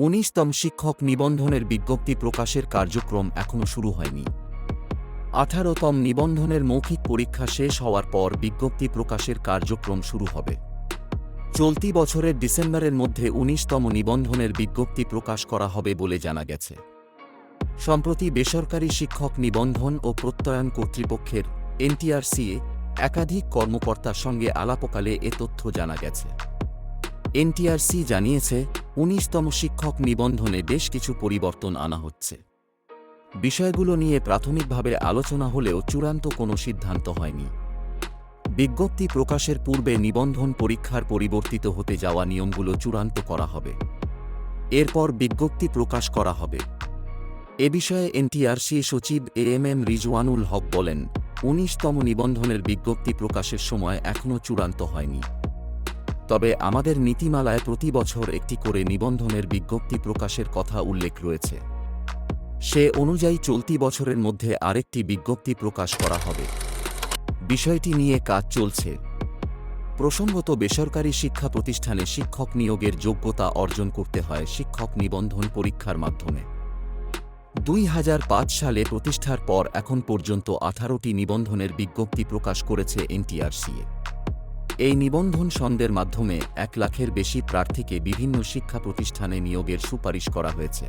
উনিশতম শিক্ষক নিবন্ধনের বিজ্ঞপ্তি প্রকাশের কার্যক্রম এখনও শুরু হয়নি। আঠারোতম নিবন্ধনের মৌখিক পরীক্ষা শেষ হওয়ার পর বিজ্ঞপ্তি প্রকাশের কার্যক্রম শুরু হবে। চলতি বছরের ডিসেম্বরের মধ্যে উনিশতম নিবন্ধনের বিজ্ঞপ্তি প্রকাশ করা হবে বলে জানা গেছে। সম্প্রতি বেসরকারি শিক্ষক নিবন্ধন ও প্রত্যয়ন কর্তৃপক্ষের এনটিআরসিএ একাধিক কর্মকর্তার সঙ্গে আলাপকালে এ তথ্য জানা গেছে। এনটিআরসি জানিয়েছে, উনিশতম শিক্ষক নিবন্ধনে বেশ কিছু পরিবর্তন আনা হচ্ছে। বিষয়গুলো নিয়ে প্রাথমিকভাবে আলোচনা হলেও চূড়ান্ত কোনো সিদ্ধান্ত হয়নি। বিজ্ঞপ্তি প্রকাশের পূর্বে নিবন্ধন পরীক্ষার পরিবর্তিত হতে যাওয়া নিয়মগুলো চূড়ান্ত করা হবে। এরপর বিজ্ঞপ্তি প্রকাশ করা হবে। এ বিষয়ে এনটিআরসি সচিব A M M Rizwanul Hoque বলেন, উনিশতম নিবন্ধনের বিজ্ঞপ্তি প্রকাশের সময় এখনও চূড়ান্ত হয়নি। তবে আমাদের নীতিমালায় প্রতি বছর একটি করে নিবন্ধনের বিজ্ঞপ্তি প্রকাশের কথা উল্লেখ রয়েছে। সে অনুযায়ী চলতি বছরের মধ্যে আরেকটি বিজ্ঞপ্তি প্রকাশ করা হবে। বিষয়টি নিয়ে কাজ চলছে। প্রসঙ্গত বেসরকারি শিক্ষা প্রতিষ্ঠানে শিক্ষক নিয়োগের যোগ্যতা অর্জন করতে হয় শিক্ষক নিবন্ধন পরীক্ষার মাধ্যমে। দুই হাজার পাঁচ সালে প্রতিষ্ঠার পর এখন পর্যন্ত আঠারোটি নিবন্ধনের বিজ্ঞপ্তি প্রকাশ করেছে এনটিআরসিএ এই নিবন্ধন সন্দের মাধ্যমে এক লাখের বেশি প্রার্থীকে বিভিন্ন শিক্ষা প্রতিষ্ঠানে নিয়োগের সুপারিশ করা হয়েছে।